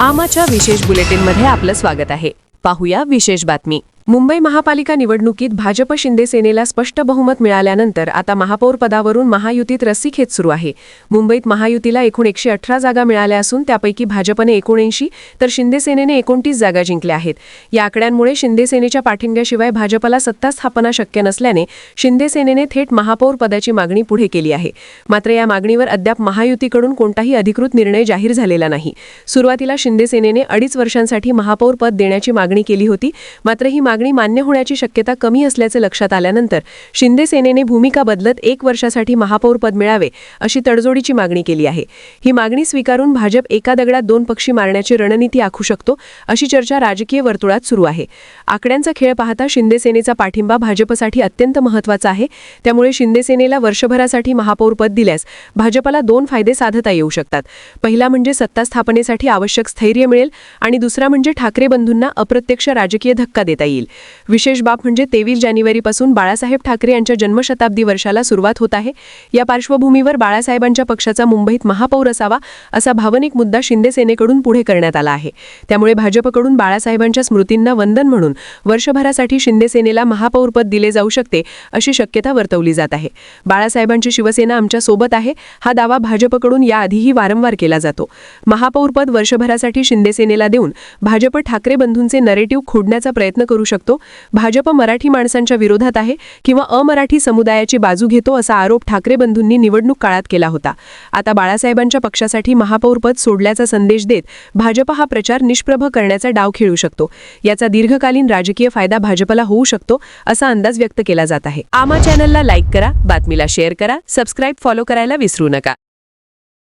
आमाच्या विशेष बुलेटिनमध्ये आपलं स्वागत आहे. पाहूया विशेष बातमी. मुंबई महापालिका निवडणुकीत भाजप शिंदेसेनेला स्पष्ट बहुमत मिळाल्यानंतर आता महापौर पदावरून महायुतीत रस्सीखेच सुरू आहे. मुंबईत महायुतीला एकूण एकशे अठरा जागा मिळाल्या असून त्यापैकी भाजपने एकोणऐंशी तर शिंदेसेनेने एकोणतीस जागा जिंकल्या आहेत. या आकड्यांमुळे शिंदेसेनेच्या पाठिंब्याशिवाय भाजपला सत्ता स्थापना शक्य नसल्याने शिंदे सेनेने थेट महापौर पदाची मागणी पुढे केली आहे. मात्र या मागणीवर अद्याप महायुतीकडून कोणताही अधिकृत निर्णय जाहीर झालेला नाही. सुरुवातीला शिंदेसेनेने अडीच वर्षांसाठी महापौर पद देण्याची मागणी केली होती मात्र ही मागणी मान्य होण्याची शक्यता कमी असल्याचे लक्षात आल्यानंतर शिंदे सेनेने भूमिका बदलत एक वर्षासाठी महापौर पद मिळावे अशी तडजोडीची मागणी केली आहे. ही मागणी स्वीकारून भाजप एका दगडात दोन पक्षी मारण्याची रणनीती आखू शकतो अशी चर्चा राजकीय वर्तुळात सुरू आहे. आकड्यांचा खेळ पाहता शिंदे सेनेचा पाठिंबा भाजपसाठी अत्यंत महत्त्वाचा आहे. त्यामुळे शिंदे सेनेला वर्षभरासाठी महापौर पद दिल्यास भाजपला दोन फायदे साधता येऊ शकतात. पहिला म्हणजे सत्ता स्थापनेसाठी आवश्यक स्थैर्य मिळेल आणि दुसरा म्हणजे ठाकरे बंधूंना अप्रत्यक्ष राजकीय धक्का देता येईल. विशेष बाब म्हणजे तेवीस जानेवारीपासून बाळासाहेब ठाकरे यांच्या जन्मशताब्दी वर्षाला सुरुवात होत आहे. या पार्श्वभूमीवर बाळासाहेबांच्या पक्षाचा मुंबईत महापौर असावा असा भावनिक मुद्दा शिंदे सेनेकडून पुढे करण्यात आला आहे. त्यामुळे भाजपकडून बाळासाहेबांच्या स्मृतींना वंदन म्हणून वर्षभरासाठी शिंदे सेनेला महापौरपद दिले जाऊ शकते अशी शक्यता वर्तवली जात आहे. बाळासाहेबांची शिवसेना आमच्यासोबत आहे. हा दावा भाजपकडून याआधीही वारंवार केला जातो. महापौरपद वर्षभरासाठी शिंदे सेनेला देऊन भाजप ठाकरे बंधूंचे नरेटिव्ह खोडण्याचा प्रयत्न करू शकतो. भाजप मराठी माणसांच्या विरोधात आहे किंवा अमराठी समुदायाची बाजू घेतो असा आरोप ठाकरे बंधूंनी निवडणूक काळात केला होता. आता बाळासाहेबांच्या पक्षासाठी महापौरपद सोडल्याचा संदेश देत भाजप हा प्रचार निष्प्रभ करण्याचा डाव खेळू शकतो. याचा दीर्घकालीन राजकीय फायदा भाजपला होऊ शकतो असा अंदाज व्यक्त केला जात आहे. आमा चॅनलला लाईक करा बातमीला शेअर करा सबस्क्राईब फॉलो करायला विसरू नका.